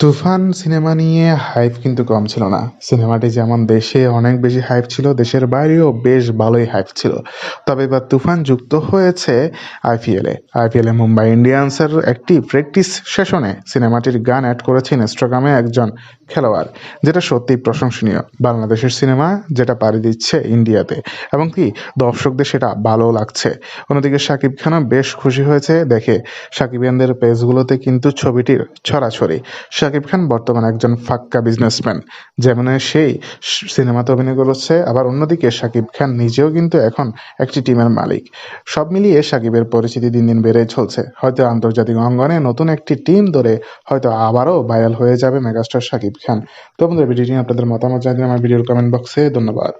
তুফান cinema নিয়ে hype কিন্তু কম ছিল না। সিনেমাটি যেমন দেশে অনেক বেশি হাইপ ছিল, দেশের বাইরেও বেশ ভালোই হাইপ ছিল। তবে এবার তুফান যুক্ত হয়েছে আইপিএলে আইপিএলে মুম্বাই ইন্ডিয়ান্সের একটি প্র্যাকটিস সেশনে সিনেমাটির গান অ্যাড করেছেন ইনস্টাগ্রামে একজন খেলোয়াড়, যেটা সত্যিই প্রশংসনীয়। বাংলাদেশের সিনেমা যেটা পাড়ি দিচ্ছে ইন্ডিয়াতে। এবং কি, দর্শকদের সেটা ভালো লাগছে। অন্যদিকে শাকিব খানও বেশ খুশি হয়েছে। দেখে শাকিবিয়ানদের পেজগুলোতে কিন্তু ছবিটির ছড়াছড়ি। শাকিব খান বর্তমানে একজন ফাক্কা বিজনেসম্যান যেমন সেই সিনেমাতে অভিনয় করেছে, আবার অন্যদিকে শাকিব খান নিজেও কিন্তু এখন একটি টিমের মালিক। সব মিলিয়ে শাকিবের পরিচিতি দিন দিন বেড়েই চলছে। হয়তো আন্তর্জাতিক অঙ্গনে নতুন একটি টিম ধরে হয়তো আবারও ভাইরাল হয়ে যাবে মেগাস্টার শাকিব খান। তো বন্ধুরা, ভিডিওটি আপনাদের মতামত জানিয়ে আমার ভিডিওর কমেন্ট বক্সে ধন্যবাদ।